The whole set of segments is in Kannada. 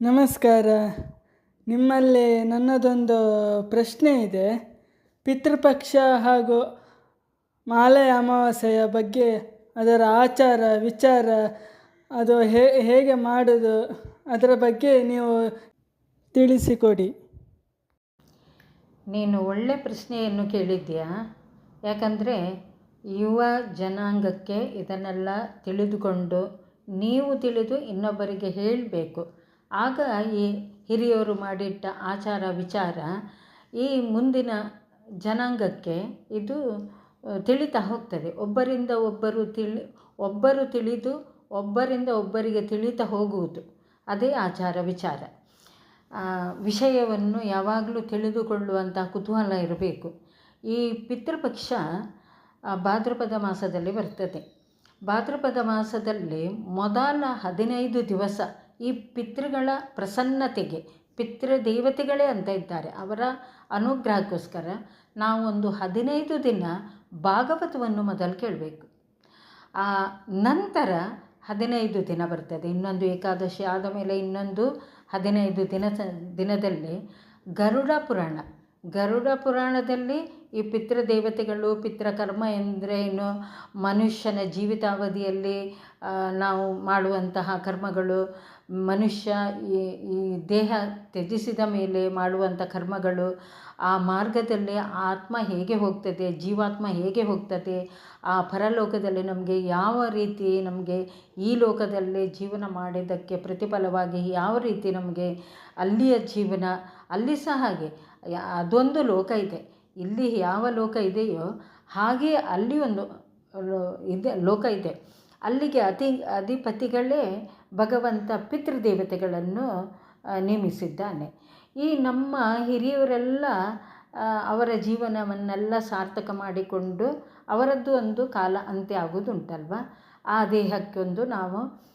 ನಮಸ್ಕಾರ. ನಿಮ್ಮಲ್ಲಿ ನನ್ನದೊಂದು ಪ್ರಶ್ನೆ ಇದೆ. ಪಿತೃಪಕ್ಷ ಹಾಗೂ ಮಾಲೆ ಅಮಾವಾಸ್ಯೆಯ ಬಗ್ಗೆ ಅದರ ಆಚಾರ, ವಿಚಾರ, ಅದು ಹೇಗೆ ಮಾಡೋದು, ಅದರ ಬಗ್ಗೆ ನೀವು ತಿಳಿಸಿಕೊಡಿ. ನೀನು ಒಳ್ಳೆ ಪ್ರಶ್ನೆಯನ್ನು ಕೇಳಿದ್ದೀಯಾ? ಯಾಕಂದರೆ ಯುವ ಜನಾಂಗಕ್ಕೆ ಇದನ್ನೆಲ್ಲ ತಿಳಿದುಕೊಂಡು ನೀವು ತಿಳಿದು ಇನ್ನೊಬ್ಬರಿಗೆ ಹೇಳಬೇಕು. ಆಗ ಈ ಹಿರಿಯವರು ಮಾಡಿಟ್ಟ ಆಚಾರ ವಿಚಾರ ಈ ಮುಂದಿನ ಜನಾಂಗಕ್ಕೆ ಇದು ತಿಳಿತಾ ಹೋಗ್ತದೆ. ಒಬ್ಬರಿಂದ ಒಬ್ಬರು ತಿಳಿ, ಒಬ್ಬರು ತಿಳಿದು ಒಬ್ಬರಿಂದ ಒಬ್ಬರಿಗೆ ತಿಳಿತಾ ಹೋಗುವುದು. ಅದೇ ಆಚಾರ ವಿಚಾರ. ವಿಷಯವನ್ನು ಯಾವಾಗಲೂ ತಿಳಿದುಕೊಳ್ಳುವಂಥ ಕುತೂಹಲ ಇರಬೇಕು. ಈ ಪಿತೃಪಕ್ಷ ಭಾದ್ರಪದ ಮಾಸದಲ್ಲಿ ಬರ್ತದೆ. ಭಾದ್ರಪದ ಮಾಸದಲ್ಲಿ ಮೊದಲ ಹದಿನೈದು ದಿವಸ ಈ ಪಿತೃಗಳ ಪ್ರಸನ್ನತೆಗೆ, ಪಿತೃದೇವತೆಗಳೇ ಅಂತ ಇದ್ದಾರೆ. ಅವರ ಅನುಗ್ರಹಕ್ಕೋಸ್ಕರ ನಾವೊಂದು ಹದಿನೈದು ದಿನ ಭಾಗವತವನ್ನು ಮೊದಲು ಕೇಳಬೇಕು. ಆ ನಂತರ ಹದಿನೈದು ದಿನ ಬರ್ತದೆ. ಇನ್ನೊಂದು ಏಕಾದಶಿ ಆದ ಮೇಲೆ ಇನ್ನೊಂದು ಹದಿನೈದು ದಿನ ದಿನದಲ್ಲಿ ಗರುಡ ಪುರಾಣ. ಗರುಡ ಪುರಾಣದಲ್ಲಿ ಈ ಪಿತೃದೇವತೆಗಳು, ಪಿತೃಕರ್ಮ ಎಂದರೇನು ಮನುಷ್ಯನ ಜೀವಿತಾವಧಿಯಲ್ಲಿ ನಾವು ಮಾಡುವಂತಹ ಕರ್ಮಗಳು ಮನುಷ್ಯ ಈ ದೇಹ ತ್ಯಜಿಸಿದ ಮೇಲೆ ಮಾಡುವಂಥ ಕರ್ಮಗಳು, ಆ ಮಾರ್ಗದಲ್ಲಿ ಆತ್ಮ ಹೇಗೆ ಹೋಗ್ತದೆ, ಜೀವಾತ್ಮ ಹೇಗೆ ಹೋಗ್ತದೆ, ಆ ಪರಲೋಕದಲ್ಲಿ ನಮಗೆ ಯಾವ ರೀತಿ ನಮಗೆ ಈ ಲೋಕದಲ್ಲಿ ಜೀವನ ಮಾಡಿದ್ದಕ್ಕೆ ಪ್ರತಿಫಲವಾಗಿ ಯಾವ ರೀತಿ ನಮಗೆ ಅಲ್ಲಿಯ ಜೀವನ, ಅಲ್ಲಿ ಸಹ ಹಾಗೆ ಅದೊಂದು ಲೋಕ ಇದೆ. ಇಲ್ಲಿ ಯಾವ ಲೋಕ ಇದೆಯೋ ಹಾಗೆ ಅಲ್ಲಿ ಒಂದು ಇದೆ, ಲೋಕ ಇದೆ. ಅಲ್ಲಿಗೆ ಅತಿ, ಅಧಿಪತಿಗಳೇ ಭಗವಂತ ಪಿತೃದೇವತೆಗಳನ್ನು ನೇಮಿಸಿದ್ದಾನೆ. ಈ ನಮ್ಮ ಹಿರಿಯವರೆಲ್ಲ ಅವರ ಜೀವನವನ್ನೆಲ್ಲ ಸಾರ್ಥಕ ಮಾಡಿಕೊಂಡು ಅವರದ್ದು ಒಂದು ಕಾಲ ಅಂತ್ಯ ಆಗೋದುಂಟಲ್ವ ಆ ದೇಹಕ್ಕೊಂದು ನಾವು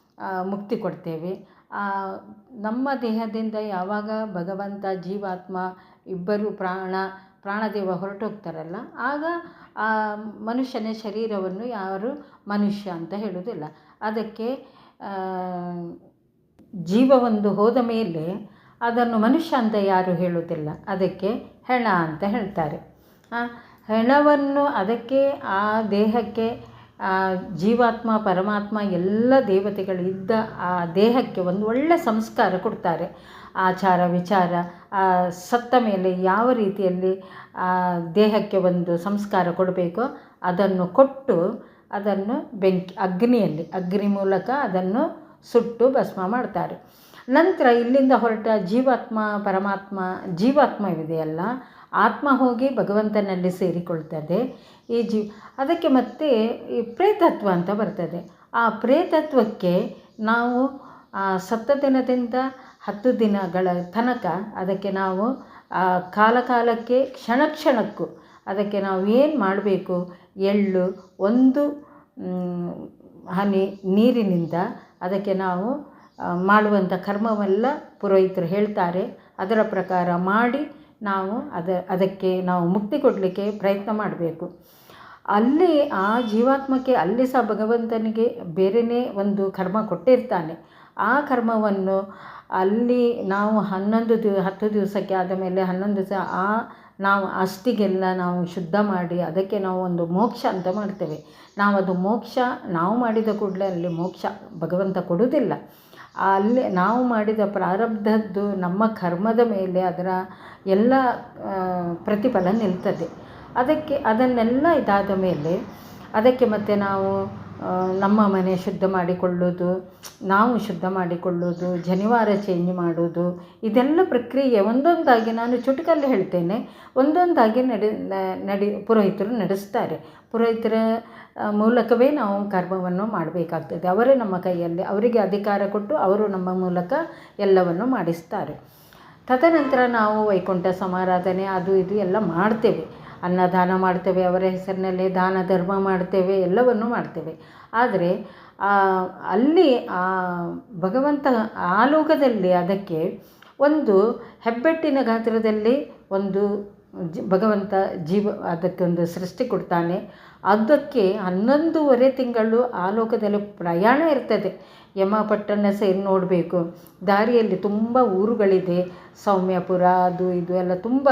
ಮುಕ್ತಿ ಕೊಡ್ತೇವೆ. ನಮ್ಮ ದೇಹದಿಂದ ಯಾವಾಗ ಭಗವಂತ ಜೀವಾತ್ಮ, ಇಬ್ಬರು ಪ್ರಾಣ, ಪ್ರಾಣದೇವ ಹೊರಟೋಗ್ತಾರಲ್ಲ, ಆಗ, ಆ, ಮನುಷ್ಯನ ಶರೀರವನ್ನು ಯಾರು ಮನುಷ್ಯ ಅಂತ ಹೇಳುವುದಿಲ್ಲ. ಅದಕ್ಕೆ ಜೀವವೊಂದು ಹೋದ ಮೇಲೆ ಅದನ್ನು ಮನುಷ್ಯ ಅಂತ ಯಾರು ಹೇಳುವುದಿಲ್ಲ. ಅದಕ್ಕೆ ಹೆಣ ಅಂತ ಹೇಳ್ತಾರೆ. ಹೆಣವನ್ನು ಅದಕ್ಕೆ, ಆ ದೇಹಕ್ಕೆ ಜೀವಾತ್ಮ, ಪರಮಾತ್ಮ ಎಲ್ಲ ದೇವತೆಗಳಿದ್ದ ಆ ದೇಹಕ್ಕೆ ಒಂದು ಒಳ್ಳೆಯ ಸಂಸ್ಕಾರ ಕೊಡ್ತಾರೆ. ಆಚಾರ, ವಿಚಾರ ಸತ್ತ ಮೇಲೆ ಯಾವ ರೀತಿಯಲ್ಲಿ ದೇಹಕ್ಕೆ ಒಂದು ಸಂಸ್ಕಾರ ಕೊಡಬೇಕೋ ಅದನ್ನು ಕೊಟ್ಟು ಅದನ್ನು ಬೆಂಕಿ, ಅಗ್ನಿಯಲ್ಲಿ, ಅಗ್ನಿ ಮೂಲಕ ಅದನ್ನು ಸುಟ್ಟು ಭಸ್ಮ ಮಾಡ್ತಾರೆ. ನಂತರ ಇಲ್ಲಿಂದ ಹೊರಟ ಜೀವಾತ್ಮ, ಪರಮಾತ್ಮ, ಜೀವಾತ್ಮವಿದೆಯಲ್ಲ, ಆತ್ಮ ಹೋಗಿ ಭಗವಂತನಲ್ಲಿ ಸೇರಿಕೊಳ್ತದೆ. ಈ ಜೀ, ಅದಕ್ಕೆ ಮತ್ತೆ ಈ ಪ್ರೇತತ್ವ ಅಂತ ಬರ್ತದೆ. ಆ ಪ್ರೇತತ್ವಕ್ಕೆ ನಾವು ಸತ್ತ ದಿನದಿಂದ ಹತ್ತು ದಿನಗಳ ತನಕ ಅದಕ್ಕೆ ನಾವು ಕಾಲ ಕಾಲಕ್ಕೆ ಕ್ಷಣ ಕ್ಷಣಕ್ಕೂ ಅದಕ್ಕೆ ನಾವು ಏನು ಮಾಡಬೇಕು? ಎಳ್ಳು, ಒಂದು ಹನಿ ನೀರಿನಿಂದ ಅದಕ್ಕೆ ನಾವು ಮಾಡುವಂಥ ಕರ್ಮವೆಲ್ಲ ಪುರೋಹಿತರು ಹೇಳ್ತಾರೆ. ಅದರ ಪ್ರಕಾರ ಮಾಡಿ ನಾವು ಅದ, ಅದಕ್ಕೆ ನಾವು ಮುಕ್ತಿ ಕೊಡಲಿಕ್ಕೆ ಪ್ರಯತ್ನ ಮಾಡಬೇಕು. ಅಲ್ಲಿ ಆ ಜೀವಾತ್ಮಕ್ಕೆ, ಅಲ್ಲಿ ಸಹ ಭಗವಂತನಿಗೆ ಬೇರೆಯೇ ಒಂದು ಕರ್ಮ ಕೊಟ್ಟಿರ್ತಾನೆ. ಆ ಕರ್ಮವನ್ನು ಅಲ್ಲಿ ನಾವು ಹನ್ನೊಂದು ದಿವ ಹತ್ತು ದಿವಸಕ್ಕೆ ಆದ ಮೇಲೆ ಹನ್ನೊಂದು ದಿವಸ ಆ ನಾವು ಅಷ್ಟಿಗೆಲ್ಲ ನಾವು ಶುದ್ಧ ಮಾಡಿ ಅದಕ್ಕೆ ನಾವು ಒಂದು ಮೋಕ್ಷ ಅಂತ ಮಾಡ್ತೇವೆ. ನಾವು ಅದು ಮೋಕ್ಷ, ನಾವು ಮಾಡಿದ ಕೂಡಲೇ ಅಲ್ಲಿ ಮೋಕ್ಷ ಭಗವಂತ ಕೊಡುವುದಿಲ್ಲ. ಅಲ್ಲಿ ನಾವು ಮಾಡಿದ ಪ್ರಾರಬ್ಧದ್ದು ನಮ್ಮ ಕರ್ಮದ ಮೇಲೆ ಅದರ ಎಲ್ಲ ಪ್ರತಿಫಲ ನಿಲ್ತದೆ. ಅದಕ್ಕೆ ಅದನ್ನೆಲ್ಲ ಇದಾದ ಮೇಲೆ ಅದಕ್ಕೆ ಮತ್ತೆ ನಾವು ನಮ್ಮ ಮನೆ ಶುದ್ಧ ಮಾಡಿಕೊಳ್ಳೋದು, ನಾವು ಶುದ್ಧ ಮಾಡಿಕೊಳ್ಳೋದು, ಜನಿವಾರ ಚೇಂಜ್ ಮಾಡೋದು ಇದೆಲ್ಲ ಪ್ರಕ್ರಿಯೆ ಒಂದೊಂದಾಗಿ ನಾನು ಚುಟುಕಲ್ಲಿ ಹೇಳ್ತೇನೆ. ಒಂದೊಂದಾಗಿ ನಡೆ ನಡಿ, ಪುರೋಹಿತರು ನಡೆಸ್ತಾರೆ. ಪುರೋಹಿತರ ಮೂಲಕವೇ ನಾವು ಕರ್ಮವನ್ನು ಮಾಡಬೇಕಾಗ್ತದೆ. ಅವರೇ ನಮ್ಮ ಕೈಯಲ್ಲಿ, ಅವರಿಗೆ ಅಧಿಕಾರ ಕೊಟ್ಟು ಅವರು ನಮ್ಮ ಮೂಲಕ ಎಲ್ಲವನ್ನು ಮಾಡಿಸ್ತಾರೆ. ತದನಂತರ ನಾವು ವೈಕುಂಠ ಸಮಾರಾಧನೆ, ಅದು ಇದು ಎಲ್ಲ ಮಾಡ್ತೇವೆ. ಅನ್ನದಾನ ಮಾಡ್ತೇವೆ, ಅವರ ಹೆಸರಿನಲ್ಲಿ ದಾನ, ಧರ್ಮ ಮಾಡ್ತೇವೆ, ಎಲ್ಲವನ್ನು ಮಾಡ್ತೇವೆ. ಆದರೆ ಅಲ್ಲಿ, ಆ, ಭಗವಂತ ಆ ಲೋಕದಲ್ಲಿ ಅದಕ್ಕೆ ಒಂದು ಹೆಬ್ಬೆಟ್ಟಿನ ಗಾತ್ರದಲ್ಲಿ ಒಂದು ಭಗವಂತ ಜೀವ ಅದಕ್ಕೊಂದು ಸೃಷ್ಟಿ ಕೊಡ್ತಾನೆ. ಅದಕ್ಕೆ ಹನ್ನೊಂದೂವರೆ ತಿಂಗಳು ಆ ಲೋಕದಲ್ಲಿ ಪ್ರಯಾಣ ಇರ್ತದೆ. ಯಮಪಟ್ಟಣ ಸೇರಿ ನೋಡಬೇಕು. ದಾರಿಯಲ್ಲಿ ತುಂಬ ಊರುಗಳಿದೆ. ಸೌಮ್ಯಪುರ, ಅದು ಇದು ಎಲ್ಲ ತುಂಬ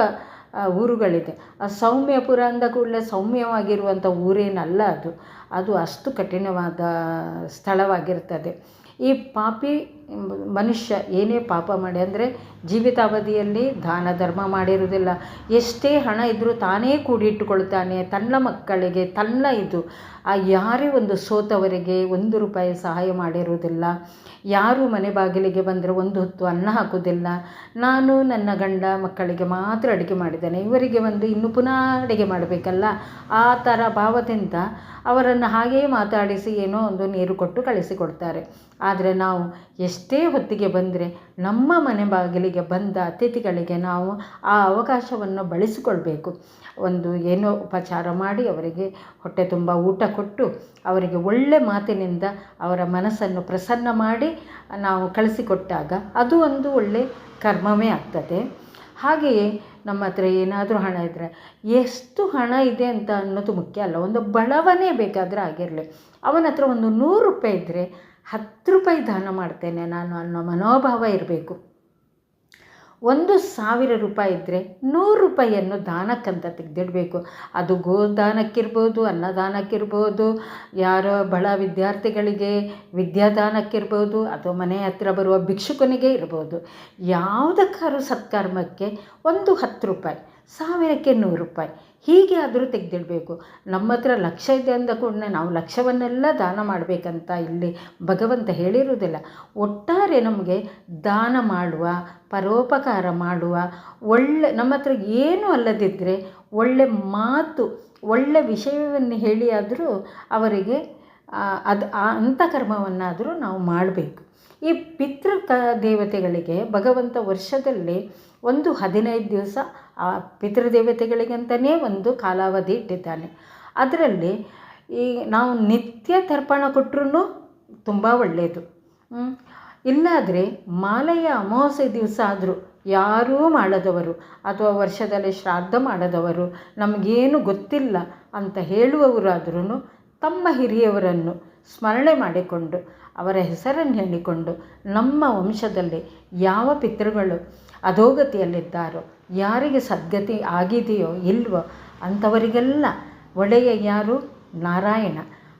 ಊರುಗಳಿದೆ. ಆ ಸೌಮ್ಯಪುರ ಅಂದ ಕೂಡಲೇ ಸೌಮ್ಯವಾಗಿರುವಂಥ ಊರೇನಲ್ಲ ಅದು. ಅದು ಅಷ್ಟು ಕಠಿಣವಾದ ಸ್ಥಳವಾಗಿರ್ತದೆ. ಈ ಪಾಪಿ ಮನುಷ್ಯ ಏನೇ ಪಾಪ ಮಾಡಿ, ಅಂದರೆ ಜೀವಿತಾವಧಿಯಲ್ಲಿ ದಾನ, ಧರ್ಮ ಮಾಡಿರುವುದಿಲ್ಲ. ಎಷ್ಟೇ ಹಣ ಇದ್ದರೂ ತಾನೇ ಕೂಡಿಟ್ಟುಕೊಳ್ತಾನೆ, ತನ್ನ ಮಕ್ಕಳಿಗೆ, ತನ್ನ ಇದು. ಆ ಯಾರೇ ಒಂದು ಸೋತವರಿಗೆ ಒಂದು ರೂಪಾಯಿ ಸಹಾಯ ಮಾಡಿರುವುದಿಲ್ಲ. ಯಾರು ಮನೆ ಬಾಗಿಲಿಗೆ ಬಂದರೆ ಒಂದು ಹೊತ್ತು ಅನ್ನ ಹಾಕೋದಿಲ್ಲ ನಾನು ನನ್ನ ಗಂಡ ಮಕ್ಕಳಿಗೆ ಮಾತ್ರ ಅಡುಗೆ ಮಾಡಿದ್ದೇನೆ. ಇವರಿಗೆ ಒಂದು ಇನ್ನು ಪುನಃ ಅಡುಗೆ ಮಾಡಬೇಕಲ್ಲ? ಆ ಥರ ಭಾವದಿಂದ ಅವರನ್ನು ಹಾಗೇ ಮಾತಾಡಿಸಿ ಏನೋ ಒಂದು ನೀರು ಕೊಟ್ಟು ಕಳಿಸಿಕೊಡ್ತಾರೆ. ಆದರೆ ನಾವು ಎಷ್ಟೇ ಹೊತ್ತಿಗೆ ಬಂದರೆ ನಮ್ಮ ಮನೆ ಬಾಗಿಲಿಗೆ ಬಂದ ಅತಿಥಿಗಳಿಗೆ ನಾವು ಆ ಅವಕಾಶವನ್ನು ಬಳಸಿಕೊಳ್ಬೇಕು. ಒಂದು ಏನೋ ಉಪಚಾರ ಮಾಡಿ ಅವರಿಗೆ ಹೊಟ್ಟೆ ತುಂಬ ಊಟ ಕೊಟ್ಟು ಅವರಿಗೆ ಒಳ್ಳೆ ಮಾತಿನಿಂದ ಅವರ ಮನಸ್ಸನ್ನು ಪ್ರಸನ್ನ ಮಾಡಿ ನಾವು ಕಳಿಸಿಕೊಟ್ಟಾಗ ಅದು ಒಂದು ಒಳ್ಳೆ ಕರ್ಮವೇ ಆಗ್ತದೆ. ಹಾಗೆಯೇ ನಮ್ಮ ಹತ್ರ ಏನಾದರೂ ಹಣ ಇದ್ದರೆ ಎಷ್ಟು ಹಣ ಇದೆ ಅಂತ ಅನ್ನೋದು ಮುಖ್ಯ ಅಲ್ಲ. ಒಂದು ಬಡವನೇ ಬೇಕಾದರೆ ಆಗಿರಲಿ. ಅವನ ಹತ್ರ ಒಂದು ನೂರು ರೂಪಾಯಿ ಇದ್ದರೆ ಹತ್ತು ರೂಪಾಯಿ ದಾನ ಮಾಡ್ತೇನೆ ನಾನು ಅನ್ನೋ ಮನೋಭಾವ ಇರಬೇಕು. ಒಂದು ಸಾವಿರ ರೂಪಾಯಿ ಇದ್ದರೆ ನೂರು ರೂಪಾಯಿಯನ್ನು ದಾನಕ್ಕಂತ ತೆಗೆದಿಡಬೇಕು. ಅದು ಗೋದಾನಕ್ಕಿರ್ಬೋದು, ಅನ್ನದಾನಕ್ಕಿರ್ಬೋದು, ಯಾರೋ ಬಡ ವಿದ್ಯಾರ್ಥಿಗಳಿಗೆ ವಿದ್ಯಾದಾನಕ್ಕಿರ್ಬೋದು, ಅಥವಾ ಮನೆ ಹತ್ತಿರ ಬರುವ ಭಿಕ್ಷುಕನಿಗೆ ಇರ್ಬೋದು. ಯಾವುದಕ್ಕಾದ್ರೂ ಸತ್ಕರ್ಮಕ್ಕೆ ಒಂದು ಹತ್ತು ರೂಪಾಯಿ, ಸಾವಿರಕ್ಕೆ ನೂರು ರೂಪಾಯಿ. ಹೀಗೆ ಆದರೂ ತೆಗೆದಿಡಬೇಕು. ನಮ್ಮ ಹತ್ರ ಲಕ್ಷ ಇದೆ ಅಂದ ಕೂಡಲೇ ನಾವು ಲಕ್ಷವನ್ನೆಲ್ಲ ದಾನ ಮಾಡಬೇಕಂತ ಇಲ್ಲಿ ಭಗವಂತ ಹೇಳಿರುವುದಿಲ್ಲ. ಒಟ್ಟಾರೆ ನಮಗೆ ದಾನ ಮಾಡುವ, ಪರೋಪಕಾರ ಮಾಡುವ, ಒಳ್ಳೆ ನಮ್ಮ ಹತ್ರ ಏನೂ ಅಲ್ಲದಿದ್ದರೆ ಒಳ್ಳೆ ಮಾತು, ಒಳ್ಳೆ ವಿಷಯವನ್ನು ಹೇಳಿಯಾದರೂ ಅವರಿಗೆ ಅದು ಅಂಥ ಕರ್ಮವನ್ನಾದರೂ ನಾವು ಮಾಡಬೇಕು. ಈ ಪಿತೃ ಕ ದೇವತೆಗಳಿಗೆ ಭಗವಂತ ವರ್ಷದಲ್ಲಿ ಒಂದು ಹದಿನೈದು ದಿವಸ, ಆ ಪಿತೃದೇವತೆಗಳಿಗಂತಲೇ ಒಂದು ಕಾಲಾವಧಿ ಇಟ್ಟಿದ್ದಾನೆ ಅದರಲ್ಲಿ ಈ ನಾವು ನಿತ್ಯ ತರ್ಪಣ ಕೊಟ್ಟರು ತುಂಬ ಒಳ್ಳೆಯದು. ಇಲ್ಲಾದರೆ ಮಾಲೆಯ ಅಮಾವಾಸ್ಯೆ ದಿವಸ ಆದರೂ ಯಾರೂ ಮಾಡದವರು ಅಥವಾ ವರ್ಷದಲ್ಲಿ ಶ್ರಾದ್ದ ಮಾಡದವರು ನಮಗೇನು ಗೊತ್ತಿಲ್ಲ ಅಂತ ಹೇಳುವವರಾದ್ರೂ ತಮ್ಮ ಹಿರಿಯವರನ್ನು ಸ್ಮರಣೆ ಮಾಡಿಕೊಂಡು, ಅವರ ಹೆಸರನ್ನು ಹೇಳಿಕೊಂಡು ನಮ್ಮ ವಂಶದಲ್ಲಿ ಯಾವ ಪಿತೃಗಳು ಅಧೋಗತಿಯಲ್ಲಿದ್ದಾರೋ, ಯಾರಿಗೆ ಸದ್ಗತಿ ಆಗಿದೆಯೋ ಇಲ್ವೋ ಅಂಥವರಿಗೆಲ್ಲ ಒಡೆಯ ಯಾರು? ನಾರಾಯಣ.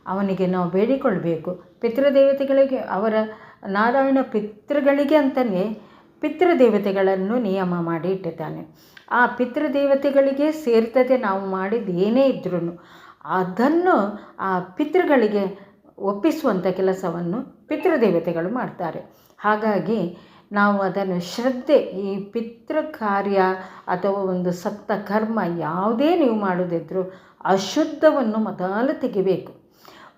ಅವನಿಗೆ ನಾವು ಬೇಡಿಕೊಳ್ಬೇಕು. ಪಿತೃದೇವತೆಗಳಿಗೆ, ಅವರ ನಾರಾಯಣ ಪಿತೃಗಳಿಗೆ ಅಂತಲೇ ಪಿತೃದೇವತೆಗಳನ್ನು ನಿಯಮ ಮಾಡಿ ಇಟ್ಟಿದ್ದಾನೆ. ಆ ಪಿತೃದೇವತೆಗಳಿಗೆ ಸೇರ್ತದೆ ನಾವು ಮಾಡಿದ ಏನೇ ಇದ್ರೂ ಅದನ್ನು ಆ ಪಿತೃಗಳಿಗೆ ಒಪ್ಪಿಸುವಂಥ ಕೆಲಸವನ್ನು ಪಿತೃದೇವತೆಗಳು ಮಾಡ್ತಾರೆ. ಹಾಗಾಗಿ ನಾವು ಅದನ್ನು ಶ್ರದ್ಧೆ, ಈ ಪಿತೃ ಕಾರ್ಯ ಅಥವಾ ಒಂದು ಸತ್ತ ಕರ್ಮ ಯಾವುದೇ ನೀವು ಮಾಡೋದಿದ್ರೂ ಅಶುದ್ಧವನ್ನು ಮೊದಲು ತೆಗಿಬೇಕು.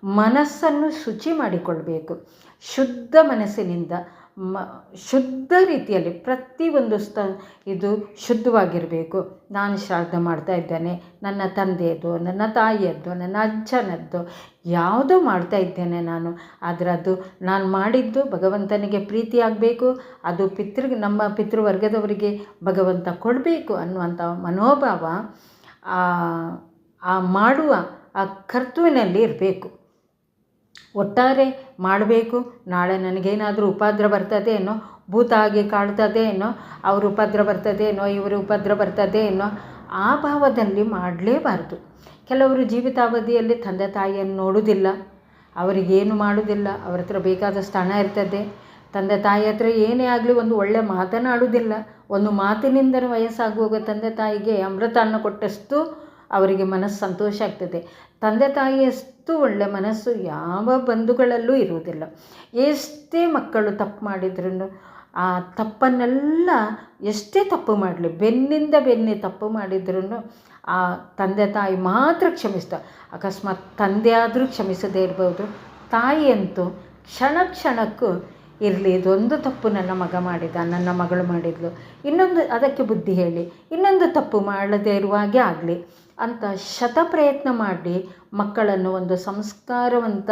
ಮನಸ್ಸನ್ನು ಶುಚಿ ಮಾಡಿಕೊಳ್ಬೇಕು. ಶುದ್ಧ ಮನಸ್ಸಿನಿಂದ ಮ, ಶುದ್ಧ ರೀತಿಯಲ್ಲಿ ಪ್ರತಿಯೊಂದು ಸ್ತ ಇದು ಶುದ್ಧವಾಗಿರಬೇಕು. ನಾನು ಶ್ರಾದ್ದ ಮಾಡ್ತಾ ಇದ್ದೇನೆ. ನನ್ನ ತಂದೆಯದು ನನ್ನ ತಾಯಿಯದ್ದು, ನನ್ನ ಅಜ್ಜನದ್ದು, ಯಾವುದೋ ಮಾಡ್ತಾ ಇದ್ದೇನೆ ನಾನು. ಆದರೆ ಅದು ನಾನು ಮಾಡಿದ್ದು ಭಗವಂತನಿಗೆ ಪ್ರೀತಿಯಾಗಬೇಕು ಅದು ಪಿತೃ, ನಮ್ಮ ಪಿತೃವರ್ಗದವರಿಗೆ ಭಗವಂತ ಕೊಡಬೇಕು ಅನ್ನುವಂಥ ಮನೋಭಾವ ಆ- ಆ ಮಾಡುವ, ಆ ಕರ್ತುವಿನಲ್ಲಿ ಇರಬೇಕು. ಒಟ್ಟಾರೆ ಮಾಡಬೇಕು. ನಾಳೆ ನನಗೇನಾದರೂ ಉಪದ್ರ ಬರ್ತದೆ ಏನೋ ಭೂತ ಆಗಿ ಕಾಡ್ತದೆ ಏನೋ ಅವ್ರ ಉಪದ್ರ ಬರ್ತದೆ ಏನೋ ಇವರು ಉಪದ್ರ ಬರ್ತದೆ ಏನೋ ಆ ಭಾವದಲ್ಲಿ ಮಾಡಲೇಬಾರ್ದು. ಕೆಲವರು ಜೀವಿತಾವಧಿಯಲ್ಲಿ ತಂದೆ ತಾಯಿಯನ್ನು ನೋಡುವುದಿಲ್ಲ. ಅವರಿಗೇನು ಮಾಡುವುದಿಲ್ಲ. ಅವ್ರ ಹತ್ರ ಬೇಕಾದ ಸ್ಥಾನ ಇರ್ತದೆ. ತಂದೆ ತಾಯಿ ಹತ್ರ ಏನೇ ಆಗಲಿ ಒಂದು ಒಳ್ಳೆ ಮಾತನಾಡುವುದಿಲ್ಲ. ಒಂದು ಮಾತಿನಿಂದ ವಯಸ್ಸಾಗುವಾಗ ತಂದೆ ತಾಯಿಗೆ ಅಮೃತ ಅನ್ನ ಕೊಟ್ಟಷ್ಟು ಅವರಿಗೆ ಮನಸ್ಸು ಸಂತೋಷ ಆಗ್ತದೆ. ತಂದೆ ತಾಯಿಯಷ್ಟು ಒಳ್ಳೆ ಮನಸ್ಸು ಯಾವ ಬಂಧುಗಳಲ್ಲೂ ಇರುವುದಿಲ್ಲ. ಎಷ್ಟೇ ಮಕ್ಕಳು ತಪ್ಪು ಮಾಡಿದ್ರೂ ಆ ತಪ್ಪನ್ನೆಲ್ಲ ಎಷ್ಟೇ ತಪ್ಪು ಮಾಡಲಿ, ಬೆನ್ನಿಂದ ಬೆನ್ನಿ ತಪ್ಪು ಮಾಡಿದ್ರೂ ಆ ತಂದೆ ತಾಯಿ ಮಾತ್ರ ಕ್ಷಮಿಸ್ತ. ಅಕಸ್ಮಾತ್ ತಂದೆ ಆದರೂ ಕ್ಷಮಿಸದೇ ಇರ್ಬೋದು ತಾಯಿಯಂತೂ ಕ್ಷಣ ಕ್ಷಣಕ್ಕೂ ಇರಲಿ, ಇದೊಂದು ತಪ್ಪು ನನ್ನ ಮಗ ಮಾಡಿದ, ನನ್ನ ಮಗಳು ಮಾಡಿದ್ಲು, ಇನ್ನೊಂದು ಅದಕ್ಕೆ ಬುದ್ಧಿ ಹೇಳಿ, ಇನ್ನೊಂದು ತಪ್ಪು ಮಾಡದೇ ಇರುವಾಗೆ ಆಗಲಿ. ಅಂತ ಶತ ಪ್ರಯತ್ನ ಮಾಡಿ ಮಕ್ಕಳನ್ನು ಒಂದು ಸಂಸ್ಕಾರವಂತ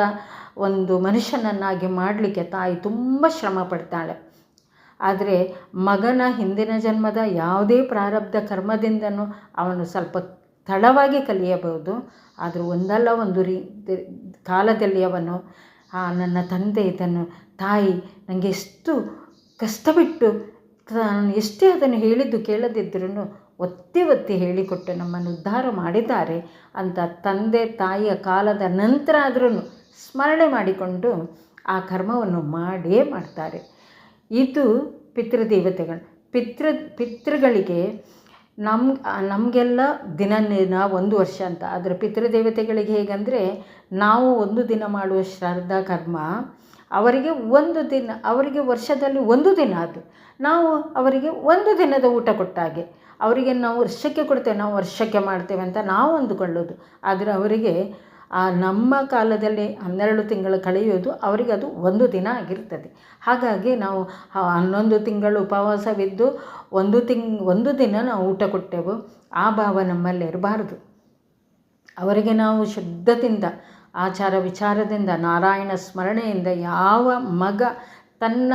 ಒಂದು ಮನುಷ್ಯನನ್ನಾಗಿ ಮಾಡಲಿಕ್ಕೆ ತಾಯಿ ತುಂಬ ಶ್ರಮ ಪಡ್ತಾಳೆ. ಆದರೆ ಮಗನ ಹಿಂದಿನ ಜನ್ಮದ ಯಾವುದೇ ಪ್ರಾರಬ್ಧ ಕರ್ಮದಿಂದನೂ ಅವನು ಸ್ವಲ್ಪ ತಡವಾಗಿ ಕಲಿಯಬಹುದು. ಆದರೂ ಒಂದಲ್ಲ ಒಂದು ರೀ, ಕಾಲದಲ್ಲಿ ಅವನು ನನ್ನ ತಂದೆ ಇದನ್ನು, ತಾಯಿ ನನಗೆ ಎಷ್ಟು ಕಷ್ಟಬಿಟ್ಟು ನಾನು ಎಷ್ಟೇ ಅದನ್ನು ಹೇಳಿದ್ದು ಕೇಳದಿದ್ದರೂ ಒತ್ತಿ ಒತ್ತಿ ಹೇಳಿಕೊಟ್ಟು ನಮ್ಮನ್ನು ಉದ್ಧಾರ ಮಾಡಿದ್ದಾರೆ ಅಂತ ತಂದೆ ತಾಯಿಯ ಕಾಲದ ನಂತರ ಆದ್ರೂ ಸ್ಮರಣೆ ಮಾಡಿಕೊಂಡು ಆ ಕರ್ಮವನ್ನು ಮಾಡೇ ಮಾಡ್ತಾರೆ. ಇದು ಪಿತೃದೇವತೆಗಳು. ಪಿತೃ, ಪಿತೃಗಳಿಗೆ ನಮ್ಮ ನಮಗೆಲ್ಲ ದಿನ ಒಂದು ವರ್ಷ ಅಂತ. ಆದರೆ ಪಿತೃದೇವತೆಗಳಿಗೆ ಹೇಗಂದರೆ ನಾವು ಒಂದು ದಿನ ಮಾಡುವ ಶ್ರದ್ಧಾ ಕರ್ಮ, ಅವರಿಗೆ ಒಂದು ದಿನ, ಅವರಿಗೆ ವರ್ಷದಲ್ಲಿ ಒಂದು ದಿನ ಅದು. ನಾವು ಅವರಿಗೆ ಒಂದು ದಿನದ ಊಟ ಕೊಟ್ಟ ಹಾಗೆ ಅವರಿಗೆ ನಾವು ವರ್ಷಕ್ಕೆ ಕೊಡ್ತೇವೆ, ನಾವು ವರ್ಷಕ್ಕೆ ಮಾಡ್ತೇವೆ ಅಂತ ನಾವು ಅಂದುಕೊಳ್ಳೋದು. ಆದರೆ ಅವರಿಗೆ ಆ ನಮ್ಮ ಕಾಲದಲ್ಲಿ ಹನ್ನೆರಡು ತಿಂಗಳು ಕಳೆಯೋದು, ಅವರಿಗೆ ಅದು ಒಂದು ದಿನ ಆಗಿರ್ತದೆ. ಹಾಗಾಗಿ ನಾವು ಹನ್ನೊಂದು ತಿಂಗಳು ಉಪವಾಸವಿದ್ದು ಒಂದು ತಿಂಗ್, ಒಂದು ದಿನ ನಾವು ಊಟ ಕೊಟ್ಟೆವು. ಆ ಭಾವ ನಮ್ಮಲ್ಲಿ ಇರಬಾರ್ದು. ಅವರಿಗೆ ನಾವು ಶುದ್ಧದಿಂದ, ಆಚಾರ ವಿಚಾರದಿಂದ, ನಾರಾಯಣ ಸ್ಮರಣೆಯಿಂದ ಯಾವ ಮಗ ತನ್ನ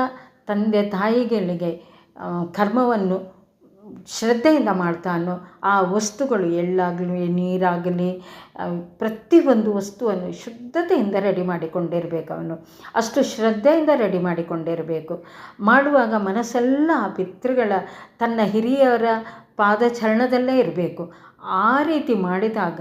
ತಂದೆ ತಾಯಿಗಳಿಗೆ ಕರ್ಮವನ್ನು ಶ್ರದ್ಧೆಯಿಂದ ಮಾಡ್ತಾನೋ ಆ ವಸ್ತುಗಳು ಎಳ್ಳಾಗಲಿ, ನೀರಾಗಲಿ ಪ್ರತಿಯೊಂದು ವಸ್ತುವನ್ನು ಶುದ್ಧತೆಯಿಂದ ರೆಡಿ ಮಾಡಿಕೊಂಡಿರಬೇಕು ಅವನು. ಅಷ್ಟು ಶ್ರದ್ಧೆಯಿಂದ ರೆಡಿ ಮಾಡಿಕೊಂಡಿರಬೇಕು. ಮಾಡುವಾಗ ಮನಸ್ಸೆಲ್ಲ ಆ ಪಿತೃಗಳ, ತನ್ನ ಹಿರಿಯರ ಪಾದಚರಣದಲ್ಲೇ ಇರಬೇಕು. ಆ ರೀತಿ ಮಾಡಿದಾಗ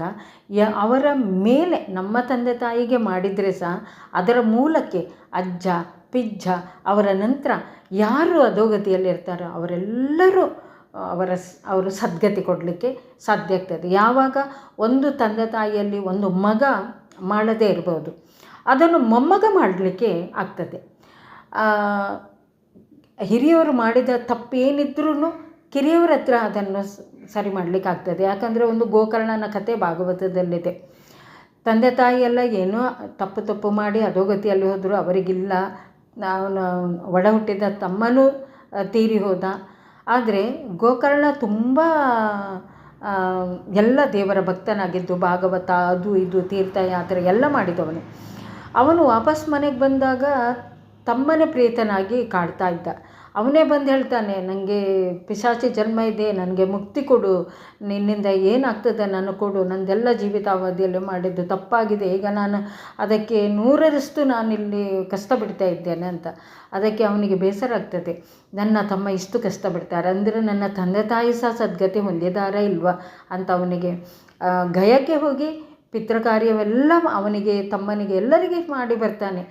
ಯ, ಅವರ ಮೇಲೆ ನಮ್ಮ ತಂದೆ ತಾಯಿಗೆ ಮಾಡಿದರೆ ಸಹ ಅದರ ಮೂಲಕ್ಕೆ ಅಜ್ಜ, ಪಿಜ್ಜ ಅವರ ನಂತರ ಯಾರು ಅಧೋಗತಿಯಲ್ಲಿರ್ತಾರೋ ಅವರೆಲ್ಲರೂ ಅವರ ಅವರು ಸದ್ಗತಿ ಕೊಡಲಿಕ್ಕೆ ಸಾಧ್ಯ ಆಗ್ತದೆ. ಯಾವಾಗ ಒಂದು ತಂದೆ ತಾಯಿಯಲ್ಲಿ ಒಂದು ಮಗ ಮಾಡದೇ ಇರ್ಬೋದು, ಅದನ್ನು ಮೊಮ್ಮಗ ಮಾಡಲಿಕ್ಕೆ ಆಗ್ತದೆ. ಹಿರಿಯವರು ಮಾಡಿದ ತಪ್ಪೇನಿದ್ರೂ ಕಿರಿಯವ್ರ ಹತ್ರ ಅದನ್ನು ಸರಿ ಮಾಡಲಿಕ್ಕೆ ಆಗ್ತದೆ. ಯಾಕಂದರೆ ಒಂದು ಗೋಕರ್ಣನ ಕತೆ ಭಾಗವತದಲ್ಲಿದೆ. ತಂದೆ ತಾಯಿಯೆಲ್ಲ ಏನೋ ತಪ್ಪು ತಪ್ಪು ಮಾಡಿ ಅಧೋಗತಿಯಲ್ಲಿ ಹೋದರೂ, ಅವರಿಗಿಲ್ಲ. ನಾವು ಒಡ ಹುಟ್ಟಿದ ತಮ್ಮನೂ ತೀರಿ ಹೋದ. ಆದರೆ ಗೋಕರ್ಣ ತುಂಬ ಎಲ್ಲ ದೇವರ ಭಕ್ತನಾಗಿದ್ದು, ಭಾಗವತ, ಅದು ಇದು, ತೀರ್ಥಯಾತ್ರೆ ಎಲ್ಲ ಮಾಡಿದವನು. ಅವನು ವಾಪಸ್ ಮನೆಗೆ ಬಂದಾಗ ತಮ್ಮನೇ ಪ್ರೀತನಾಗಿ ಕಾಡ್ತಾ ಇದ್ದ. ಅವನೇ ಬಂದು ಹೇಳ್ತಾನೆ ನನಗೆ ಪಿಶಾಚಿ ಜನ್ಮ ಇದೆ, ನನಗೆ ಮುಕ್ತಿ ಕೊಡು, ನಿನ್ನಿಂದ ಏನಾಗ್ತದೆ ನಾನು ಕೊಡು, ನಂದೆಲ್ಲ ಜೀವಿತಾವಧಿಯಲ್ಲಿ ಮಾಡಿದ್ದು ತಪ್ಪಾಗಿದೆ, ಈಗ ನಾನು ಅದಕ್ಕೆ ನೂರರಷ್ಟು ನಾನಿಲ್ಲಿ ಕಷ್ಟ ಬಿಡ್ತಾ ಇದ್ದೇನೆ ಅಂತ. ಅದಕ್ಕೆ ಅವನಿಗೆ ಬೇಸರ ಆಗ್ತದೆ, ನನ್ನ ತಮ್ಮ ಇಷ್ಟು ಕಷ್ಟ ಬಿಡ್ತಾರೆ, ಅಂದರೆ ನನ್ನ ತಂದೆ ತಾಯಿ ಸಹ ಸದ್ಗತಿ ಹೊಂದಿದಾರ ಇಲ್ವಾ? ಅಂತ ಅವನಿಗೆ ಗಯಕ್ಕೆ ಹೋಗಿ ಪಿತೃ ಕಾರ್ಯವೆಲ್ಲ ಅವನಿಗೆ, ತಮ್ಮನಿಗೆ ಎಲ್ಲರಿಗೆ ಮಾಡಿ ಬರ್ತಾನೆ.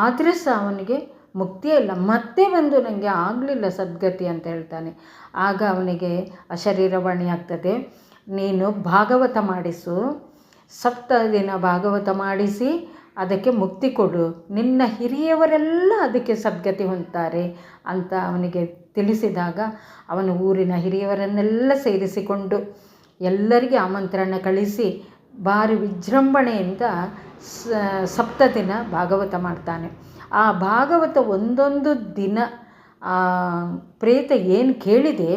ಆದರೆ ಸಹ ಅವನಿಗೆ ಮುಕ್ತಿಯೇ ಇಲ್ಲ. ಮತ್ತೆ ಬಂದು ನನಗೆ ಆಗಲಿಲ್ಲ ಸದ್ಗತಿ ಅಂತ ಹೇಳ್ತಾನೆ. ಆಗ ಅವನಿಗೆ ಅಶರೀರವಾಣಿ ಆಗ್ತದೆ. ನೀನು ಭಾಗವತ ಮಾಡಿಸು. ಸಪ್ತ ದಿನ ಭಾಗವತ ಮಾಡಿಸಿ ಅದಕ್ಕೆ ಮುಕ್ತಿ ಕೊಡು. ನಿನ್ನ ಹಿರಿಯವರೆಲ್ಲ ಅದಕ್ಕೆ ಸದ್ಗತಿ ಹೊಂದ್ತಾರೆ ಅಂತ ಅವನಿಗೆ ತಿಳಿಸಿದಾಗ ಅವನು ಊರಿನ ಹಿರಿಯವರನ್ನೆಲ್ಲ ಸೇರಿಸಿಕೊಂಡು ಎಲ್ಲರಿಗೆ ಆಮಂತ್ರಣ ಕಳಿಸಿ ಭಾರಿ ವಿಜೃಂಭಣೆಯಿಂದ ಸಪ್ತ ದಿನ ಭಾಗವತ ಮಾಡ್ತಾನೆ. ಆ ಭಾಗವತ ಒಂದೊಂದು ದಿನ ಪ್ರೇತ ಏನು ಕೇಳಿದೆ,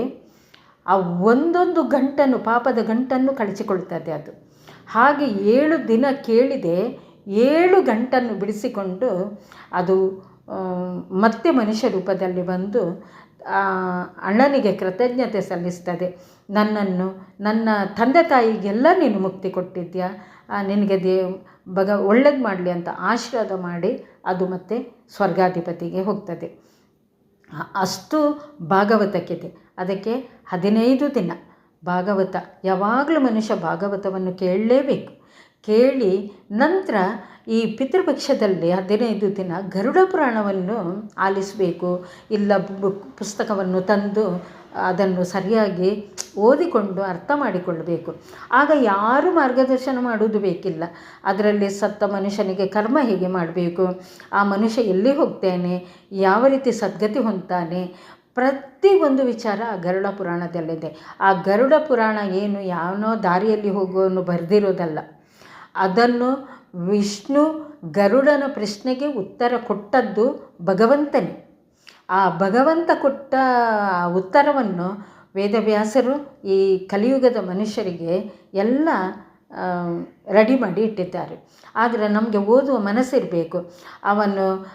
ಆ ಒಂದೊಂದು ಗಂಟನ್ನು, ಪಾಪದ ಗಂಟನ್ನು ಕಳಿಸಿಕೊಳ್ತದೆ ಅದು. ಹಾಗೆ ಏಳು ದಿನ ಕೇಳಿದೆ, ಏಳು ಗಂಟನ್ನು ಬಿಡಿಸಿಕೊಂಡು ಅದು ಮತ್ತೆ ಮನುಷ್ಯ ರೂಪದಲ್ಲಿ ಬಂದು ಅಣ್ಣನಿಗೆ ಕೃತಜ್ಞತೆ ಸಲ್ಲಿಸ್ತದೆ. ನನ್ನನ್ನು, ನನ್ನ ತಂದೆ ತಾಯಿಗೆಲ್ಲ ನೀನು ಮುಕ್ತಿ ಕೊಟ್ಟಿದ್ಯಾ? ನಿನಗೆ ದೇವ್ ಭಗ ಒಳ್ಳೇದು ಮಾಡಲಿ ಅಂತ ಆಶೀರ್ವಾದ ಮಾಡಿ ಅದು ಮತ್ತೆ ಸ್ವರ್ಗಾಧಿಪತಿಗೆ ಹೋಗ್ತದೆ. ಅಷ್ಟು ಭಾಗವತಕ್ಕಿದೆ. ಅದಕ್ಕೆ ಹದಿನೈದು ದಿನ ಭಾಗವತ, ಯಾವಾಗಲೂ ಮನುಷ್ಯ ಭಾಗವತವನ್ನು ಕೇಳಲೇಬೇಕು. ಕೇಳಿ ನಂತರ ಈ ಪಿತೃಪಕ್ಷದಲ್ಲಿ ಹದಿನೈದು ದಿನ ಗರುಡ ಪುರಾಣವನ್ನು ಆಲಿಸಬೇಕು, ಇಲ್ಲ ಬುಕ್ ಪುಸ್ತಕವನ್ನು ತಂದು ಅದನ್ನು ಸರಿಯಾಗಿ ಓದಿಕೊಂಡು ಅರ್ಥ ಮಾಡಿಕೊಳ್ಳಬೇಕು. ಆಗ ಯಾರು ಮಾರ್ಗದರ್ಶನ ಮಾಡುವುದು ಬೇಕಿಲ್ಲ. ಅದರಲ್ಲಿ ಸತ್ತ ಮನುಷ್ಯನಿಗೆ ಕರ್ಮ ಹೇಗೆ ಮಾಡಬೇಕು? ಆ ಮನುಷ್ಯ ಎಲ್ಲಿ ಹೋಗ್ತಾನೆ? ಯಾವ ರೀತಿ ಸದ್ಗತಿ ಹೊಂದ್ತಾನೆ? ಪ್ರತಿ ಒಂದು ವಿಚಾರ ಆ ಗರುಡ ಪುರಾಣದಲ್ಲಿದೆ. ಆ ಗರುಡ ಪುರಾಣ ಏನು ಯಾವನೋ ದಾರಿಯಲ್ಲಿ ಹೋಗುವನು ಬರೆದಿರೋದಲ್ಲ. ಅದನ್ನು ವಿಷ್ಣು ಗರುಡನ ಪ್ರಶ್ನೆಗೆ ಉತ್ತರ ಕೊಟ್ಟದ್ದು ಭಗವಂತನೇ. ಆ ಭಗವಂತ ಕೊಟ್ಟ ಆ ಉತ್ತರವನ್ನು ವೇದವ್ಯಾಸರು ಈ ಕಲಿಯುಗದ ಮನುಷ್ಯರಿಗೆ ಎಲ್ಲ ರೆಡಿ ಮಾಡಿ ಇಟ್ಟಿದ್ದಾರೆ. ಆದರೆ ನಮಗೆ ಓದುವ ಮನಸ್ಸಿರಬೇಕು. ಅವನು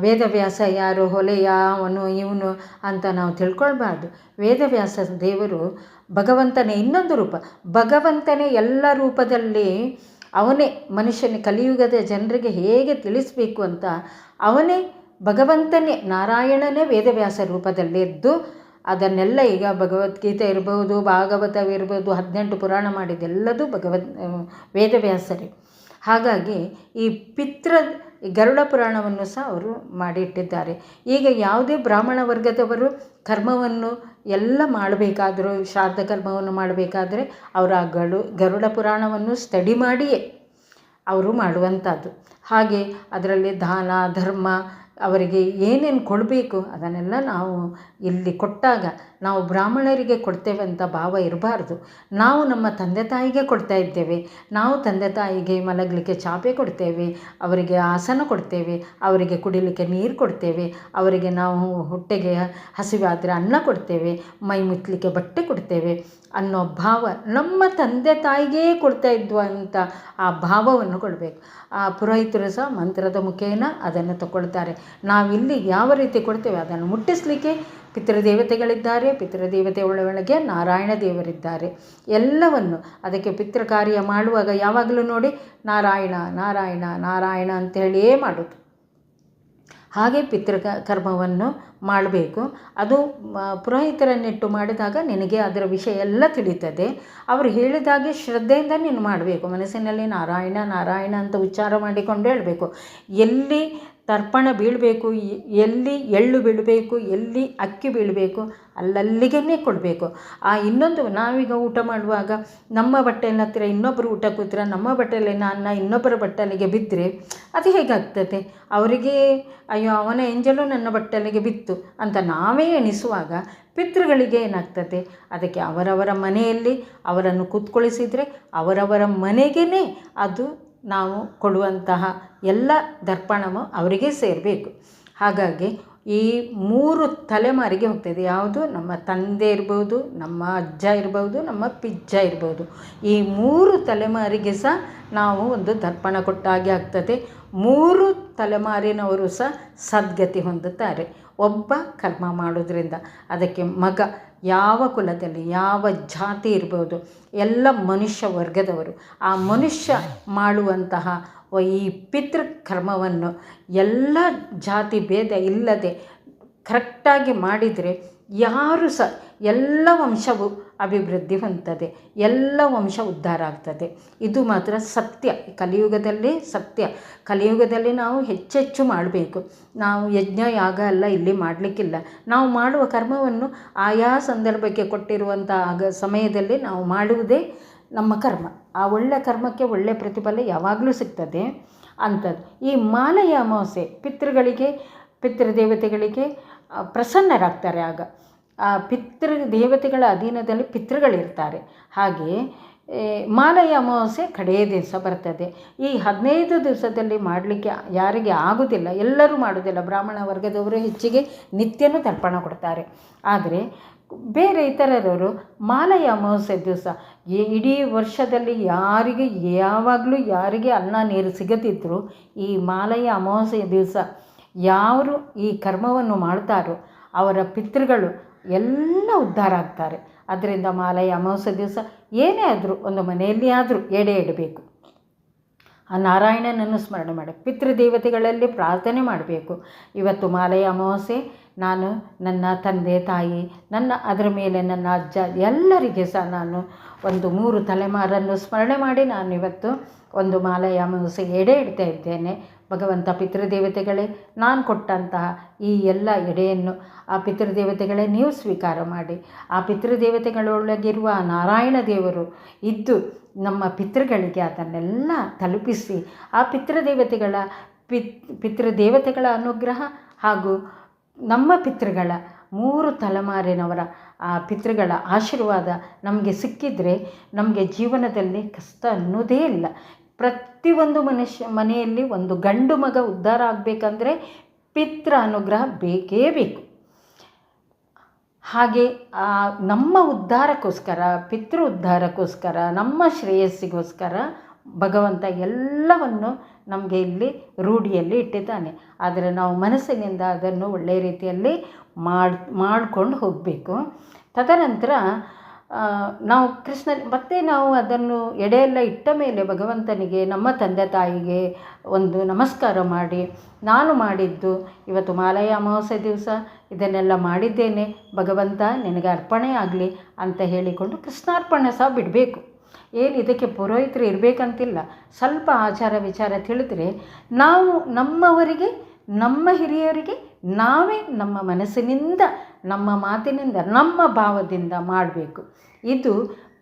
ವೇದವ್ಯಾಸ ಯಾರು, ಹೊಲೆಯ, ಅವನು, ಇವನು ಅಂತ ನಾವು ತಿಳ್ಕೊಳ್ಬಾರ್ದು. ವೇದವ್ಯಾಸ ದೇವರು ಭಗವಂತನೇ ಇನ್ನೊಂದು ರೂಪ. ಭಗವಂತನೇ ಎಲ್ಲ ರೂಪದಲ್ಲಿ ಅವನೇ ಮನುಷ್ಯನ ಕಲಿಯುಗದ ಜನರಿಗೆ ಹೇಗೆ ತಿಳಿಸಬೇಕು ಅಂತ ಅವನೇ ಭಗವಂತನೇ, ನಾರಾಯಣನೇ ವೇದವ್ಯಾಸ ರೂಪದಲ್ಲಿದ್ದು, ಅದನ್ನೆಲ್ಲ ಈಗ ಭಗವದ್ಗೀತೆ ಇರ್ಬೋದು ಭಾಗವತವಿರ್ಬೋದು ಹದಿನೆಂಟು ಪುರಾಣ ಮಾಡಿದೆಲ್ಲದೂ ಭಗವದ್ ವೇದವ್ಯಾಸರೇ. ಹಾಗಾಗಿ ಈ ಪಿತೃ ಗರುಡ ಪುರಾಣವನ್ನು ಸಹ ಅವರು ಮಾಡಿಟ್ಟಿದ್ದಾರೆ. ಈಗ ಯಾವುದೇ ಬ್ರಾಹ್ಮಣ ವರ್ಗದವರು ಕರ್ಮವನ್ನು ಎಲ್ಲ ಮಾಡಬೇಕಾದರೂ ಶ್ರಾದ್ದ ಕರ್ಮವನ್ನು ಮಾಡಬೇಕಾದರೆ ಅವರು ಆ ಗಡು ಗರುಡ ಪುರಾಣವನ್ನು ಸ್ಟಡಿ ಮಾಡಿಯೇ ಅವರು ಮಾಡುವಂಥದ್ದು. ಹಾಗೆ ಅದರಲ್ಲಿ ದಾನ, ಧರ್ಮ ಅವರಿಗೆ ಏನೇನು ಕೊಡಬೇಕು ಅದನ್ನೆಲ್ಲ ನಾವು ಇಲ್ಲಿ ಕೊಟ್ಟಾಗ ನಾವು ಬ್ರಾಹ್ಮಣರಿಗೆ ಕೊಡ್ತೇವೆ ಅಂತ ಭಾವ ಇರಬಾರ್ದು. ನಾವು ನಮ್ಮ ತಂದೆ ತಾಯಿಗೆ ಕೊಡ್ತಾ ಇದ್ದೇವೆ. ನಾವು ತಂದೆ ತಾಯಿಗೆ ಮಲಗಲಿಕ್ಕೆ ಚಾಪೆ ಕೊಡ್ತೇವೆ, ಅವರಿಗೆ ಆಸನ ಕೊಡ್ತೇವೆ, ಅವರಿಗೆ ಕುಡಿಲಿಕ್ಕೆ ನೀರು ಕೊಡ್ತೇವೆ, ಅವರಿಗೆ ನಾವು ಹೊಟ್ಟೆಗೆ ಹಸಿವಾದರೆ ಅನ್ನ ಕೊಡ್ತೇವೆ, ಮೈ ಮುಚ್ಚಲಿಕ್ಕೆ ಬಟ್ಟೆ ಕೊಡ್ತೇವೆ. ಅನ್ನೋ ಭಾವ ನಮ್ಮ ತಂದೆ ತಾಯಿಗೆ ಕೊಡ್ತಾ ಇದ್ವು ಅಂತ ಆ ಭಾವವನ್ನು ಕೊಡಬೇಕು. ಆ ಪುರೋಹಿತರು ಸಹ ಮಂತ್ರದ ಮುಖೇನ ಅದನ್ನು ತಗೊಳ್ತಾರೆ. ನಾವಿಲ್ಲಿ ಯಾವ ರೀತಿ ಕೊಡ್ತೇವೆ ಅದನ್ನು ಮುಟ್ಟಿಸಲಿಕ್ಕೆ ಪಿತೃದೇವತೆಗಳಿದ್ದಾರೆ, ಪಿತೃದೇವತೆ ಒಳಗೆ ನಾರಾಯಣ ದೇವರಿದ್ದಾರೆ. ಎಲ್ಲವನ್ನು ಅದಕ್ಕೆ ಪಿತೃ ಕಾರ್ಯ ಮಾಡುವಾಗ ಯಾವಾಗಲೂ ನೋಡಿ ನಾರಾಯಣ ನಾರಾಯಣ ನಾರಾಯಣ ಅಂತೇಳಿಯೇ ಮಾಡೋದು ಹಾಗೆ ಪಿತೃಕ ಕರ್ಮವನ್ನು ಮಾಡಬೇಕು. ಅದು ಪುರೋಹಿತರನ್ನಿಟ್ಟು ಮಾಡಿದಾಗ ನಿನಗೆ ಅದರ ವಿಷಯ ಎಲ್ಲ ತಿಳಿತದೆ ಅವರು ಹೇಳಿದಾಗೆ ಶ್ರದ್ಧೆಯಿಂದ ನೀನು ಮಾಡಬೇಕು. ಮನಸ್ಸಿನಲ್ಲಿ ನಾರಾಯಣ ನಾರಾಯಣ ಅಂತ ಉಚ್ಚಾರ ಮಾಡಿಕೊಂಡು ಹೇಳಬೇಕು. ಎಲ್ಲಿ ತರ್ಪಣ ಬೀಳಬೇಕು ಎಲ್ಲಿ ಎಳ್ಳು ಬೀಳಬೇಕು, ಎಲ್ಲಿ ಅಕ್ಕಿ ಬೀಳಬೇಕು ಅಲ್ಲಲ್ಲಿಗೇ ಕೊಡಬೇಕು. ಆ ಇನ್ನೊಂದು, ನಾವೀಗ ಊಟ ಮಾಡುವಾಗ ನಮ್ಮ ಬಟ್ಟೆಯನ್ನು ಹತ್ತಿರ ಇನ್ನೊಬ್ಬರು ಊಟ ಕೂತ್ರೆ, ನಮ್ಮ ಬಟ್ಟೆಯಲ್ಲಿನ ಅನ್ನ ಇನ್ನೊಬ್ಬರ ಬಟ್ಟಲಿಗೆ ಬಿದ್ದರೆ ಅದು ಹೇಗಾಗ್ತದೆ? ಅವರಿಗೆ, ಅಯ್ಯೋ, ಅವನ ಎಂಜಲು ನನ್ನ ಬಟ್ಟಲಿಗೆ ಬಿತ್ತು ಅಂತ ನಾವೇ ಎಣಿಸುವಾಗ ಪಿತೃಗಳಿಗೆ ಏನಾಗ್ತದೆ? ಅದಕ್ಕೆ ಅವರವರ ಮನೆಯಲ್ಲಿ ಅವರನ್ನು ಕೂತ್ಕೊಳಿಸಿದರೆ ಅವರವರ ಮನೆಗೇ ಅದು ನಾವು ಕೊಡುವಂತಹ ಎಲ್ಲ ದರ್ಪಣವು ಅವರಿಗೆ ಸೇರಬೇಕು. ಹಾಗಾಗಿ ಈ ಮೂರು ತಲೆಮಾರಿಗೆ ಹೋಗ್ತದೆ. ಯಾವುದು? ನಮ್ಮ ತಂದೆ ಇರ್ಬೋದು, ನಮ್ಮ ಅಜ್ಜ ಇರ್ಬೋದು, ನಮ್ಮ ಪಿಜ್ಜ ಇರ್ಬೋದು. ಈ ಮೂರು ತಲೆಮಾರಿಗೆ ಸಹ ನಾವು ಒಂದು ದರ್ಪಣ ಕೊಟ್ಟಾಗೆ ಆಗ್ತದೆ. ಮೂರು ತಲೆಮಾರಿನವರು ಸಹ ಸದ್ಗತಿ ಹೊಂದುತ್ತಾರೆ. ಒಬ್ಬ ಕರ್ಮ ಮಾಡೋದ್ರಿಂದ. ಅದಕ್ಕೆ ಮಗ ಯಾವ ಕುಲದಲ್ಲಿ, ಯಾವ ಜಾತಿ ಇರ್ಬೋದು, ಎಲ್ಲ ಮನುಷ್ಯ ವರ್ಗದವರು. ಆ ಮನುಷ್ಯ ಮಾಡುವಂತಹ ಈ ಪಿತೃ ಕರ್ಮವನ್ನು ಎಲ್ಲ ಜಾತಿ ಭೇದ ಇಲ್ಲದೆ ಕರೆಕ್ಟಾಗಿ ಮಾಡಿದರೆ ಯಾರು ಸಹ ಎಲ್ಲ ವಂಶವು ಅಭಿವೃದ್ಧಿ ಹೊಂದ್ತದೆ. ಎಲ್ಲ ವಂಶ ಉದ್ಧಾರ ಆಗ್ತದೆ. ಇದು ಮಾತ್ರ ಸತ್ಯ. ಕಲಿಯುಗದಲ್ಲಿ ಸತ್ಯ. ಕಲಿಯುಗದಲ್ಲಿ ನಾವು ಹೆಚ್ಚೆಚ್ಚು ಮಾಡಬೇಕು. ನಾವು ಯಜ್ಞ, ಯಾಗ ಎಲ್ಲ ಇಲ್ಲಿ ಮಾಡಲಿಕ್ಕಿಲ್ಲ. ನಾವು ಮಾಡುವ ಕರ್ಮವನ್ನು ಆಯಾ ಸಂದರ್ಭಕ್ಕೆ ಕೊಟ್ಟಿರುವಂಥ ಆಗ ಸಮಯದಲ್ಲಿ ನಾವು ಮಾಡುವುದೇ ನಮ್ಮ ಕರ್ಮ. ಆ ಒಳ್ಳೆಯ ಕರ್ಮಕ್ಕೆ ಒಳ್ಳೆಯ ಪ್ರತಿಫಲ ಯಾವಾಗಲೂ ಸಿಗ್ತದೆ ಅಂಥದ್ದು. ಈ ಮಾಲೆಯ ಅಮಾವಾಸ್ಯೆ ಪಿತೃಗಳಿಗೆ, ಪಿತೃದೇವತೆಗಳಿಗೆ ಪ್ರಸನ್ನರಾಗ್ತಾರೆ ಆಗ. ಪಿತೃ ದೇವತೆಗಳ ಅಧೀನದಲ್ಲಿ ಪಿತೃಗಳಿರ್ತಾರೆ. ಹಾಗೆ ಮಾಲಯ ಅಮಾವಾಸ್ಯೆ ಕಡೆಯ ದಿವಸ ಬರ್ತದೆ. ಈ ಹದಿನೈದು ದಿವಸದಲ್ಲಿ ಮಾಡಲಿಕ್ಕೆ ಯಾರಿಗೆ ಆಗೋದಿಲ್ಲ, ಎಲ್ಲರೂ ಮಾಡೋದಿಲ್ಲ. ಬ್ರಾಹ್ಮಣ ವರ್ಗದವರು ಹೆಚ್ಚಿಗೆ ನಿತ್ಯನೂ ತರ್ಪಣ ಕೊಡ್ತಾರೆ. ಆದರೆ, ಬೇರೆ ಇತರರವರು ಮಾಲಯ ಅಮಾವಾಸ್ಯೆ ದಿವಸ ಇಡೀ ವರ್ಷದಲ್ಲಿ ಯಾರಿಗೆ, ಯಾವಾಗಲೂ ಯಾರಿಗೆ ಅನ್ನ, ನೀರು ಸಿಗದಿದ್ದರೂ ಈ ಮಾಲಯ ಅಮಾವಾಸ್ಯೆ ದಿವಸ ಯಾರು ಈ ಕರ್ಮವನ್ನು ಮಾಡ್ತಾರೋ ಅವರ ಪಿತೃಗಳು ಎಲ್ಲ ಉದ್ಧಾರ ಆಗ್ತಾರೆ. ಅದರಿಂದ ಮಾಲೆಯ ಅಮಾವಾಸ್ಯೆ ದಿವಸ ಏನೇ ಆದರೂ, ಒಂದು ಮನೆಯಲ್ಲಿ ಆದರೂ ಎಡೆ ಇಡಬೇಕು ಆ ನಾರಾಯಣನನ್ನು ಸ್ಮರಣೆ ಮಾಡಿ, ಪಿತೃದೇವತೆಗಳಲ್ಲಿ ಪ್ರಾರ್ಥನೆ ಮಾಡಬೇಕು. ಇವತ್ತು ಮಾಲೆಯ ಅಮಾವಾಸ್ಯೆ ನಾನು ನನ್ನ ತಂದೆ, ತಾಯಿ, ನನ್ನ ಅದರ ಮೇಲೆ ನನ್ನ ಅಜ್ಜ ಎಲ್ಲರಿಗೆ ಸಹ ನಾನು ಒಂದು ಮೂರು ತಲೆಮಾರನ್ನು ಸ್ಮರಣೆ ಮಾಡಿ ನಾನು ಇವತ್ತು ಒಂದು ಮಾಲೆಯ ಮನಸ್ಸು ಎಡೆ ಇಡ್ತಾ ಇದ್ದೇನೆ. ಭಗವಂತ ಪಿತೃದೇವತೆಗಳೇ, ನಾನು ಕೊಟ್ಟಂತಹ ಈ ಎಲ್ಲ ಎಡೆಯನ್ನು ಆ ಪಿತೃದೇವತೆಗಳೇ ನೀವು ಸ್ವೀಕಾರ ಮಾಡಿ. ಆ ಪಿತೃದೇವತೆಗಳೊಳಗಿರುವ ನಾರಾಯಣ ದೇವರು ಇದ್ದು ನಮ್ಮ ಪಿತೃಗಳಿಗೆ ಅದನ್ನೆಲ್ಲ ತಲುಪಿಸಿ, ಆ ಪಿತೃದೇವತೆಗಳ ಪಿತ್, ಪಿತೃದೇವತೆಗಳ ಅನುಗ್ರಹ ಹಾಗೂ ನಮ್ಮ ಪಿತೃಗಳ, ಮೂರು ತಲೆಮಾರಿನವರ, ಆ ಪಿತೃಗಳ ಆಶೀರ್ವಾದ ನಮಗೆ ಸಿಕ್ಕಿದರೆ ನಮಗೆ ಜೀವನದಲ್ಲಿ ಕಷ್ಟ ಅನ್ನೋದೇ ಇಲ್ಲ. ಪ್ರತಿಯೊಂದು ಮನುಷ್ಯ, ಮನೆಯಲ್ಲಿ ಒಂದು ಗಂಡು ಮಗ ಉದ್ಧಾರ ಆಗಬೇಕಂದ್ರೆ ಪಿತೃ ಅನುಗ್ರಹ ಬೇಕೇ ಬೇಕು. ಹಾಗೆ ನಮ್ಮ ಉದ್ಧಾರಕ್ಕೋಸ್ಕರ, ಪಿತೃ ಉದ್ಧಾರಕ್ಕೋಸ್ಕರ, ನಮ್ಮ ಶ್ರೇಯಸ್ಸಿಗೋಸ್ಕರ ಭಗವಂತ ಎಲ್ಲವನ್ನು ನಮಗೆ ಇಲ್ಲಿ ರೂಢಿಯಲ್ಲಿ ಇಟ್ಟಿದ್ದಾನೆ. ಆದರೆ ನಾವು ಮನಸ್ಸಿನಿಂದ ಅದನ್ನು ಒಳ್ಳೆಯ ರೀತಿಯಲ್ಲಿ ಮಾಡಿ, ಮಾಡ್ಕೊಂಡು ಹೋಗಬೇಕು. ತದನಂತರ ನಾವು ಕೃಷ್ಣ ಮತ್ತೆ ನಾವು ಅದನ್ನು ಎಡೆಯೆಲ್ಲ ಇಟ್ಟ ಮೇಲೆ ಭಗವಂತನಿಗೆ, ನಮ್ಮ ತಂದೆ ತಾಯಿಗೆ ಒಂದು ನಮಸ್ಕಾರ ಮಾಡಿ, ನಾನು ಮಾಡಿದ್ದು ಇವತ್ತು ಮಾಲಯ ಅಮಾವಾಸ್ಯೆ ದಿವಸ, ಇದನ್ನೆಲ್ಲ ಮಾಡಿದ್ದೇನೆ, ಭಗವಂತ ನಿನಗೆ ಅರ್ಪಣೆ ಆಗಲಿ ಅಂತ ಹೇಳಿಕೊಂಡು ಕೃಷ್ಣಾರ್ಪಣೆ ಸಹ ಬಿಡಬೇಕು. ಏನು ಇದಕ್ಕೆ ಪುರೋಹಿತರು ಇರಬೇಕಂತಿಲ್ಲ. ಸ್ವಲ್ಪ ಆಚಾರ ವಿಚಾರ ತಿಳಿದ್ರೆ ನಾವು ನಮ್ಮವರಿಗೆ, ನಮ್ಮ ಹಿರಿಯರಿಗೆ ನಾವೇ ನಮ್ಮ ಮನಸ್ಸಿನಿಂದ, ನಮ್ಮ ಮಾತಿನಿಂದ, ನಮ್ಮ ಭಾವದಿಂದ ಮಾಡಬೇಕು. ಇದು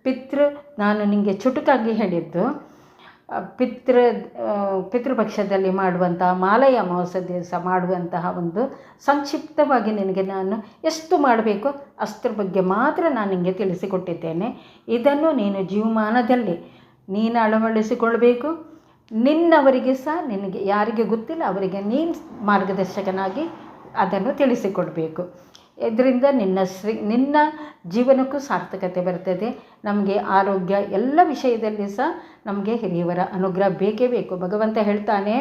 ಪಿತೃ, ನಾನು ನಿಮಗೆ ಚುಟುಕಾಗಿ ಹೇಳಿದ್ದು ಪಿತೃ ಪಿತೃಪಕ್ಷದಲ್ಲಿ ಮಾಡುವಂತಹ ಮಾಲಯ ಅಮಾವಾಸ್ಯೆ ದಿವಸ ಮಾಡುವಂತಹ ಒಂದು ಸಂಕ್ಷಿಪ್ತವಾಗಿ ನಿನಗೆ ನಾನು ಎಷ್ಟು ಮಾಡಬೇಕು ಅಷ್ಟರ ಬಗ್ಗೆ ಮಾತ್ರ ನಾನು ನಿಮಗೆ ತಿಳಿಸಿಕೊಟ್ಟಿದ್ದೇನೆ. ಇದನ್ನು ನೀನು ಜೀವಮಾನದಲ್ಲಿ ನೀನು ಅಳವಡಿಸಿಕೊಳ್ಬೇಕು. ನಿನ್ನವರಿಗೆ ಸಹ ನಿನಗೆ ಯಾರಿಗೆ ಗೊತ್ತಿಲ್ಲ, ಅವರಿಗೆ ನೀನು ಮಾರ್ಗದರ್ಶಕನಾಗಿ ಅದನ್ನು ತಿಳಿಸಿಕೊಡಬೇಕು. ಇದರಿಂದ ನಿನ್ನ ಶ್ರೀ ನಿನ್ನ ಜೀವನಕ್ಕೂ ಸಾರ್ಥಕತೆ ಬರ್ತದೆ. ನಮಗೆ ಆರೋಗ್ಯ ಎಲ್ಲ ವಿಷಯದಲ್ಲಿ ಸಹ ನಮಗೆ ಹಿರಿಯವರ ಅನುಗ್ರಹ ಬೇಕೇ ಬೇಕು. ಭಗವಂತ ಹೇಳ್ತಾನೆ,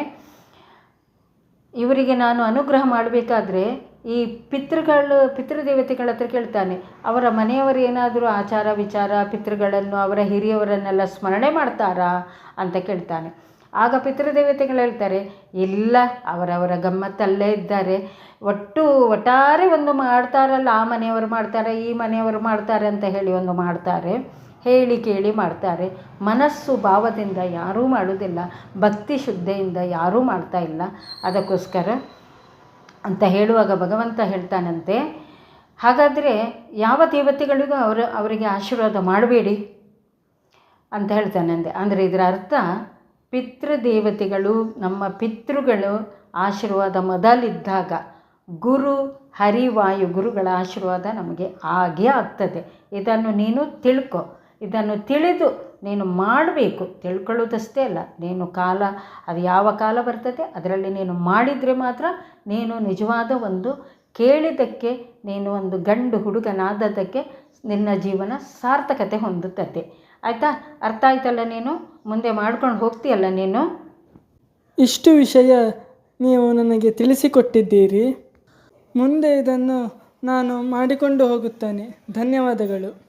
ಇವರಿಗೆ ನಾನು ಅನುಗ್ರಹ ಮಾಡಬೇಕಾದ್ರೆ ಈ ಪಿತೃಗಳು, ಪಿತೃದೇವತೆಗಳ ಹತ್ರ ಕೇಳ್ತಾನೆ. ಅವರ ಮನೆಯವರು ಏನಾದರೂ ಆಚಾರ ವಿಚಾರ, ಪಿತೃಗಳನ್ನು, ಅವರ ಹಿರಿಯವರನ್ನೆಲ್ಲ ಸ್ಮರಣೆ ಮಾಡ್ತಾರಾ? ಅಂತ ಕೇಳ್ತಾನೆ. ಆಗ ಪಿತೃದೇವತೆಗಳು ಹೇಳ್ತಾರೆ, ಇಲ್ಲ, ಅವರವರ ಗಮ್ಮತ್ತಲ್ಲೇ ಇದ್ದಾರೆ. ಒಟ್ಟು ಒಟ್ಟಾರೆ ಒಂದು ಮಾಡ್ತಾರಲ್ಲ, ಆ ಮನೆಯವರು ಮಾಡ್ತಾರೆ, ಈ ಮನೆಯವರು ಮಾಡ್ತಾರೆ ಅಂತ ಹೇಳಿ ಒಂದು ಮಾಡ್ತಾರೆ, ಹೇಳಿ ಕೇಳಿ ಮಾಡ್ತಾರೆ. ಮನಸ್ಸು ಭಾವದಿಂದ ಯಾರೂ ಮಾಡುವುದಿಲ್ಲ ಭಕ್ತಿ ಶುದ್ಧೆಯಿಂದ ಯಾರೂ ಮಾಡ್ತಾ ಇಲ್ಲ. ಅದಕ್ಕೋಸ್ಕರ ಅಂತ ಹೇಳುವಾಗ ಭಗವಂತ ಹೇಳ್ತಾನಂತೆ, ಹಾಗಾದರೆ ಯಾವ ದೇವತೆಗಳಿಗೂ ಅವರು, ಅವರಿಗೆ ಆಶೀರ್ವಾದ ಮಾಡಬೇಡಿ ಅಂತ ಹೇಳ್ತಾನಂತೆ. ಅಂದರೆ ಇದರ ಅರ್ಥ, ಪಿತೃದೇವತೆಗಳು ನಮ್ಮ ಪಿತೃಗಳು ಆಶೀರ್ವಾದ ಮೊದಲಿದ್ದಾಗ ಗುರು ಹರಿವಾಯು ಗುರುಗಳ ಆಶೀರ್ವಾದ ನಮಗೆ ಆಗೇ ಆಗ್ತದೆ. ಇದನ್ನು ನೀನು ತಿಳ್ಕೊ. ಇದನ್ನು ತಿಳಿದು ನೀನು ಮಾಡಬೇಕು. ತಿಳ್ಕೊಳ್ಳೋದಷ್ಟೇ ಅಲ್ಲ, ನೀನು ಕಾಲ, ಅದು ಯಾವ ಕಾಲ ಬರ್ತದೆ ಅದರಲ್ಲಿ ನೀನು ಮಾಡಿದರೆ ಮಾತ್ರ ನೀನು ನಿಜವಾದ ಒಂದು ಕೇಳಿದ್ದಕ್ಕೆ, ನೀನು ಒಂದು ಗಂಡು ಹುಡುಗನಾದದ್ದಕ್ಕೆ ನಿನ್ನ ಜೀವನ ಸಾರ್ಥಕತೆ ಹೊಂದುತ್ತದೆ. ಆಯಿತಾ? ಅರ್ಥ ಆಯ್ತಲ್ಲ ನೀನು? ಮುಂದೆ ಮಾಡ್ಕೊಂಡು ಹೋಗ್ತೀಯಲ್ಲ ನೀನು? ಇಷ್ಟು ವಿಷಯ ನೀವು ನನಗೆ ತಿಳಿಸಿಕೊಟ್ಟಿದ್ದೀರಿ. ಮುಂದೆ ಇದನ್ನು ನಾನು ಮಾಡಿಕೊಂಡು ಹೋಗುತ್ತೇನೆ. ಧನ್ಯವಾದಗಳು.